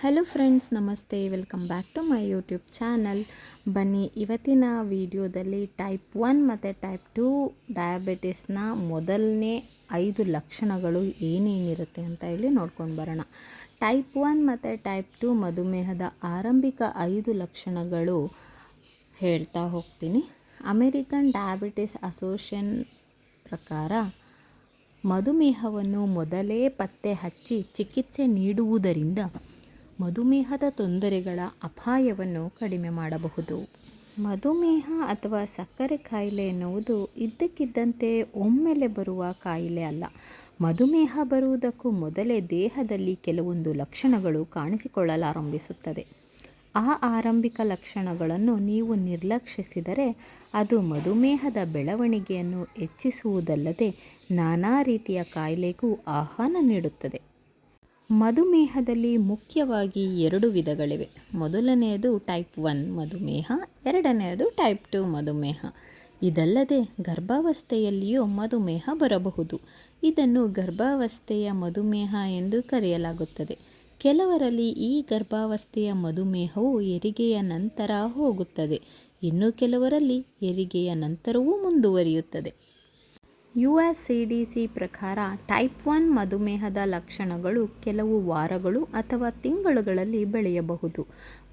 Hello friends ನಮಸ್ತೆ. Welcome back to my YouTube channel ಬನ್ನಿ, ಇವತ್ತಿನ ವಿಡಿಯೋದಲ್ಲಿ ಟೈಪ್ ಒನ್ ಮತ್ತು ಟೈಪ್ ಟೂ ಡಯಾಬಿಟಿಸ್ನ ಮೊದಲನೇ ಐದು ಲಕ್ಷಣಗಳು ಏನೇನಿರುತ್ತೆ ಅಂತ ಹೇಳಿ ನೋಡ್ಕೊಂಡು ಬರೋಣ. ಟೈಪ್ ಒನ್ ಮತ್ತು ಟೈಪ್ ಟೂ ಮಧುಮೇಹದ ಆರಂಭಿಕ ಐದು ಲಕ್ಷಣಗಳು ಹೇಳ್ತಾ ಹೋಗ್ತೀನಿ. ಅಮೇರಿಕನ್ ಡಯಾಬಿಟಿಸ್ ಅಸೋಸಿಯೇಷನ್ ಪ್ರಕಾರ ಮಧುಮೇಹವನ್ನು ಮೊದಲೇ ಪತ್ತೆ ಹಚ್ಚಿ ಚಿಕಿತ್ಸೆ ನೀಡುವುದರಿಂದ ಮಧುಮೇಹದ ತೊಂದರೆಗಳ ಅಪಾಯವನ್ನು ಕಡಿಮೆ ಮಾಡಬಹುದು. ಮಧುಮೇಹ ಅಥವಾ ಸಕ್ಕರೆ ಕಾಯಿಲೆ ಎನ್ನುವುದು ಇದ್ದಕ್ಕಿದ್ದಂತೆ ಒಮ್ಮೆಲೆ ಬರುವ ಕಾಯಿಲೆ ಅಲ್ಲ. ಮಧುಮೇಹ ಬರುವುದಕ್ಕೂ ಮೊದಲೇ ದೇಹದಲ್ಲಿ ಕೆಲವೊಂದು ಲಕ್ಷಣಗಳು ಕಾಣಿಸಿಕೊಳ್ಳಲಾರಂಭಿಸುತ್ತದೆ. ಆ ಆರಂಭಿಕ ಲಕ್ಷಣಗಳನ್ನು ನೀವು ನಿರ್ಲಕ್ಷಿಸಿದರೆ ಅದು ಮಧುಮೇಹದ ಬೆಳವಣಿಗೆಯನ್ನು ಹೆಚ್ಚಿಸುವುದಲ್ಲದೆ ನಾನಾ ರೀತಿಯ ಕಾಯಿಲೆಗೂ ಆಹ್ವಾನ ನೀಡುತ್ತದೆ. ಮಧುಮೇಹದಲ್ಲಿ ಮುಖ್ಯವಾಗಿ ಎರಡು ವಿಧಗಳಿವೆ. ಮೊದಲನೆಯದು ಟೈಪ್ ಒನ್ ಮಧುಮೇಹ, ಎರಡನೆಯದು ಟೈಪ್ ಟು ಮಧುಮೇಹ. ಇದಲ್ಲದೆ ಗರ್ಭಾವಸ್ಥೆಯಲ್ಲಿಯೂ ಮಧುಮೇಹ ಬರಬಹುದು. ಇದನ್ನು ಗರ್ಭಾವಸ್ಥೆಯ ಮಧುಮೇಹ ಎಂದು ಕರೆಯಲಾಗುತ್ತದೆ. ಕೆಲವರಲ್ಲಿ ಈ ಗರ್ಭಾವಸ್ಥೆಯ ಮಧುಮೇಹವು ಹೆರಿಗೆಯ ನಂತರ ಹೋಗುತ್ತದೆ. ಇನ್ನು ಕೆಲವರಲ್ಲಿ ಹೆರಿಗೆಯ ನಂತರವೂ ಮುಂದುವರಿಯುತ್ತದೆ. U S C D C ಪ್ರಕಾರ ಟೈಪ್ ಒನ್ ಮಧುಮೇಹದ ಲಕ್ಷಣಗಳು ಕೆಲವು ವಾರಗಳು ಅಥವಾ ತಿಂಗಳುಗಳಲ್ಲಿ ಬೆಳೆಯಬಹುದು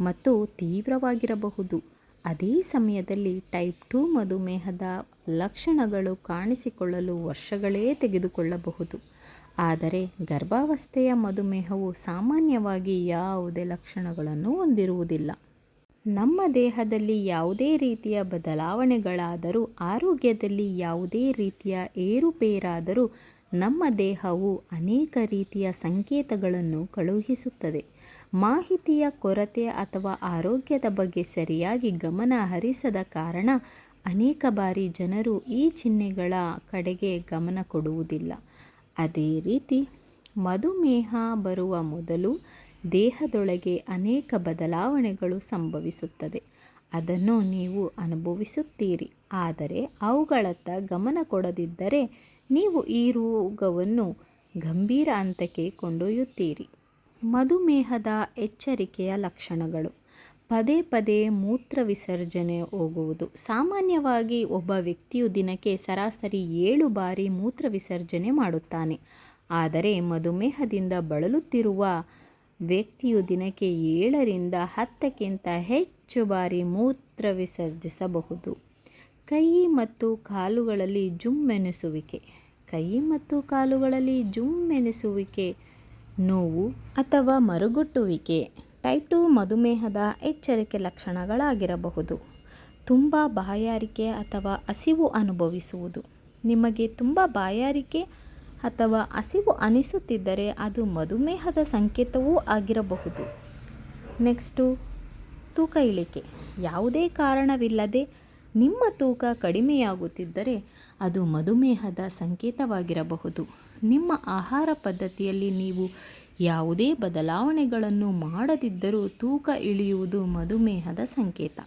ಮತ್ತು ತೀವ್ರವಾಗಿರಬಹುದು. ಅದೇ ಸಮಯದಲ್ಲಿ ಟೈಪ್ ಟು ಮಧುಮೇಹದ ಲಕ್ಷಣಗಳು ಕಾಣಿಸಿಕೊಳ್ಳಲು ವರ್ಷಗಳೇ ತೆಗೆದುಕೊಳ್ಳಬಹುದು. ಆದರೆ ಗರ್ಭಾವಸ್ಥೆಯ ಮಧುಮೇಹವು ಸಾಮಾನ್ಯವಾಗಿ ಯಾವುದೇ ಲಕ್ಷಣಗಳನ್ನು ಹೊಂದಿರುವುದಿಲ್ಲ. ನಮ್ಮ ದೇಹದಲ್ಲಿ ಯಾವುದೇ ರೀತಿಯ ಬದಲಾವಣೆಗಳಾದರೂ, ಆರೋಗ್ಯದಲ್ಲಿ ಯಾವುದೇ ರೀತಿಯ ಏರುಪೇರಾದರೂ ನಮ್ಮ ದೇಹವು ಅನೇಕ ರೀತಿಯ ಸಂಕೇತಗಳನ್ನು ಕಳುಹಿಸುತ್ತದೆ. ಮಾಹಿತಿಯ ಕೊರತೆ ಅಥವಾ ಆರೋಗ್ಯದ ಬಗ್ಗೆ ಸರಿಯಾಗಿ ಗಮನ ಹರಿಸದ ಕಾರಣ ಅನೇಕ ಬಾರಿ ಜನರು ಈ ಚಿಹ್ನೆಗಳ ಕಡೆಗೆ ಗಮನ ಕೊಡುವುದಿಲ್ಲ. ಅದೇ ರೀತಿ ಮಧುಮೇಹ ಬರುವ ಮೊದಲು ದೇಹದೊಳಗೆ ಅನೇಕ ಬದಲಾವಣೆಗಳು ಸಂಭವಿಸುತ್ತದೆ. ಅದನ್ನು ನೀವು ಅನುಭವಿಸುತ್ತೀರಿ. ಆದರೆ ಅವುಗಳತ್ತ ಗಮನ ಕೊಡದಿದ್ದರೆ ನೀವು ಈ ರೋಗವನ್ನು ಗಂಭೀರ ಹಂತಕ್ಕೆ ಕೊಂಡೊಯ್ಯುತ್ತೀರಿ. ಮಧುಮೇಹದ ಎಚ್ಚರಿಕೆಯ ಲಕ್ಷಣಗಳು. ಪದೇ ಪದೇ ಮೂತ್ರ ವಿಸರ್ಜನೆ ಹೋಗುವುದು. ಸಾಮಾನ್ಯವಾಗಿ ಒಬ್ಬ ವ್ಯಕ್ತಿಯು ದಿನಕ್ಕೆ ಸರಾಸರಿ ಏಳು ಬಾರಿ ಮೂತ್ರ ವಿಸರ್ಜನೆ ಮಾಡುತ್ತಾನೆ. ಆದರೆ ಮಧುಮೇಹದಿಂದ ಬಳಲುತ್ತಿರುವ ವ್ಯಕ್ತಿಯು ದಿನಕ್ಕೆ ಏಳರಿಂದ ಹತ್ತಕ್ಕಿಂತ ಹೆಚ್ಚು ಬಾರಿ ಮೂತ್ರ ವಿಸರ್ಜಿಸಬಹುದು. ಕೈ ಮತ್ತು ಕಾಲುಗಳಲ್ಲಿ ಜುಮ್ಮೆನಿಸುವಿಕೆ. ಕೈ ಮತ್ತು ಕಾಲುಗಳಲ್ಲಿ ಜುಮ್ಮೆನಿಸುವಿಕೆ, ನೋವು ಅಥವಾ ಮರುಗುಟ್ಟುವಿಕೆ ಟೈಪ್ ಟು ಮಧುಮೇಹದ ಎಚ್ಚರಿಕೆ ಲಕ್ಷಣಗಳಾಗಿರಬಹುದು. ತುಂಬ ಬಾಯಾರಿಕೆ ಅಥವಾ ಹಸಿವು ಅನುಭವಿಸುವುದು. ನಿಮಗೆ ತುಂಬ ಬಾಯಾರಿಕೆ ಅಥವಾ ಹಸಿವು ಅನಿಸುತ್ತಿದ್ದರೆ ಅದು ಮಧುಮೇಹದ ಸಂಕೇತವೂ ಆಗಿರಬಹುದು. ನೆಕ್ಸ್ಟು, ತೂಕ ಇಳಿಕೆ. ಯಾವುದೇ ಕಾರಣವಿಲ್ಲದೆ ನಿಮ್ಮ ತೂಕ ಕಡಿಮೆಯಾಗುತ್ತಿದ್ದರೆ ಅದು ಮಧುಮೇಹದ ಸಂಕೇತವಾಗಿರಬಹುದು. ನಿಮ್ಮ ಆಹಾರ ಪದ್ಧತಿಯಲ್ಲಿ ನೀವು ಯಾವುದೇ ಬದಲಾವಣೆಗಳನ್ನು ಮಾಡದಿದ್ದರೂ ತೂಕ ಇಳಿಯುವುದು ಮಧುಮೇಹದ ಸಂಕೇತ.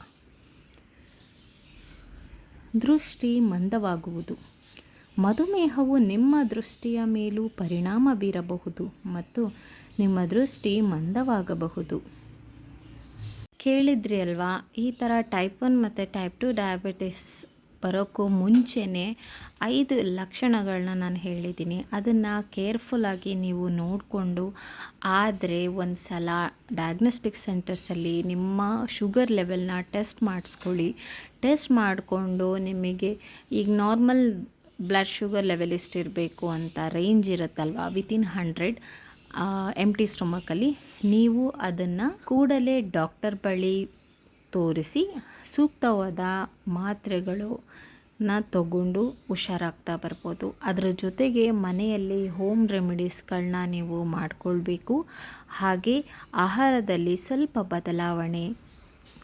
ದೃಷ್ಟಿ ಮಂದವಾಗುವುದು. ಮಧುಮೇಹವು ನಿಮ್ಮ ದೃಷ್ಟಿಯ ಮೇಲೂ ಪರಿಣಾಮ ಬೀರಬಹುದು ಮತ್ತು ನಿಮ್ಮ ದೃಷ್ಟಿ ಮಂದವಾಗಬಹುದು. ಕೇಳಿದ್ರಿ ಅಲ್ವಾ? ಈ ಥರ ಟೈಪ್ ಒನ್ ಮತ್ತು ಟೈಪ್ ಟು ಡಯಾಬಿಟಿಸ್ ಬರೋಕ್ಕೂ ಮುಂಚೆನೇ ಐದು ಲಕ್ಷಣಗಳನ್ನ ನಾನು ಹೇಳಿದ್ದೀನಿ. ಅದನ್ನು ಕೇರ್ಫುಲ್ಲಾಗಿ ನೀವು ನೋಡಿಕೊಂಡು, ಆದರೆ ಒಂದು ಸಲ ಡಯಾಗ್ನೋಸ್ಟಿಕ್ ಸೆಂಟರ್ಸಲ್ಲಿ ನಿಮ್ಮ ಶುಗರ್ ಲೆವೆಲ್ನ ಟೆಸ್ಟ್ ಮಾಡಿಸ್ಕೊಳ್ಳಿ. ಟೆಸ್ಟ್ ಮಾಡಿಕೊಂಡು ನಿಮಗೆ ಈಗ ನಾರ್ಮಲ್ ಬ್ಲಡ್ ಶುಗರ್ ಲೆವೆಲ್ ಎಷ್ಟಿರಬೇಕು ಅಂತ ರೇಂಜ್ ಇರುತ್ತಲ್ವ? ವಿತಿನ್ ಹಂಡ್ರೆಡ್ ಎಂ ಟಿ ಸ್ಟೊಮಕಲ್ಲಿ ನೀವು ಅದನ್ನು ಕೂಡಲೇ ಡಾಕ್ಟರ್ ಬಳಿ ತೋರಿಸಿ ಸೂಕ್ತವಾದ ಮಾತ್ರೆಗಳು ನ ತಗೊಂಡು ಹುಷಾರಾಗ್ತಾ ಬರ್ಬೋದು. ಅದರ ಜೊತೆಗೆ ಮನೆಯಲ್ಲಿ ಹೋಮ್ ರೆಮಿಡೀಸ್ಗಳನ್ನ ನೀವು ಮಾಡಿಕೊಳ್ಬೇಕು. ಹಾಗೆ ಆಹಾರದಲ್ಲಿ ಸ್ವಲ್ಪ ಬದಲಾವಣೆ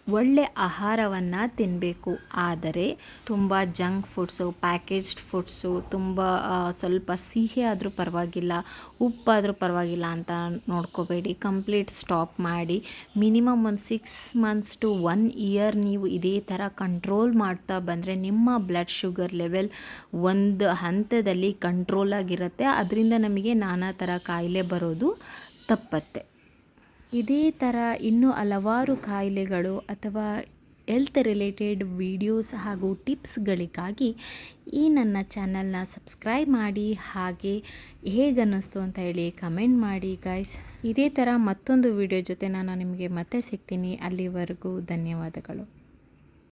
ಒಳ್ಳೆ ಆಹಾರವನ್ನು ತಿನ್ನಬೇಕು ಆದರೆ ತುಂಬ ಜಂಕ್ ಫುಡ್ಸು, ಪ್ಯಾಕೇಜ್ಡ್ ಫುಡ್ಸು, ತುಂಬ ಸ್ವಲ್ಪ ಸಿಹಿ ಆದರೂ ಪರವಾಗಿಲ್ಲ, ಉಪ್ಪಾದರೂ ಪರವಾಗಿಲ್ಲ ಅಂತ ನೋಡ್ಕೋಬೇಡಿ. ಕಂಪ್ಲೀಟ್ ಸ್ಟಾಪ್ ಮಾಡಿ. ಮಿನಿಮಮ್ ಒಂದು six months to one year ನೀವು ಇದೇ ಥರ ಕಂಟ್ರೋಲ್ ಮಾಡ್ತಾ ಬಂದರೆ ನಿಮ್ಮ ಬ್ಲಡ್ ಶುಗರ್ ಲೆವೆಲ್ ಒಂದು ಹಂತದಲ್ಲಿ ಕಂಟ್ರೋಲ್ ಆಗಿರುತ್ತೆ. ಅದರಿಂದ ನಮಗೆ ನಾನಾ ಥರ ಕಾಯಿಲೆ ಬರೋದು ತಪ್ಪತ್ತೆ. ಇದೇ ಥರ ಇನ್ನೂ ಹಲವಾರು ಕಾಯಿಲೆಗಳು ಅಥವಾ ಹೆಲ್ತ್ ರಿಲೇಟೆಡ್ ವಿಡಿಯೋಸ್ ಹಾಗೂ ಟಿಪ್ಸ್ಗಳಿಗಾಗಿ ಈ ನನ್ನ ಚಾನಲ್ನ ಸಬ್ಸ್ಕ್ರೈಬ್ ಮಾಡಿ, ಹಾಗೆ ಹೇಗನ್ನಿಸ್ತು ಅಂತ ಹೇಳಿ ಕಮೆಂಟ್ ಮಾಡಿ ಗೈಸ್ ಇದೇ ಥರ ಮತ್ತೊಂದು ವಿಡಿಯೋ ಜೊತೆ ನಾನು ನಿಮಗೆ ಮತ್ತೆ ಸಿಗ್ತೀನಿ. ಅಲ್ಲಿವರೆಗೂ ಧನ್ಯವಾದಗಳು.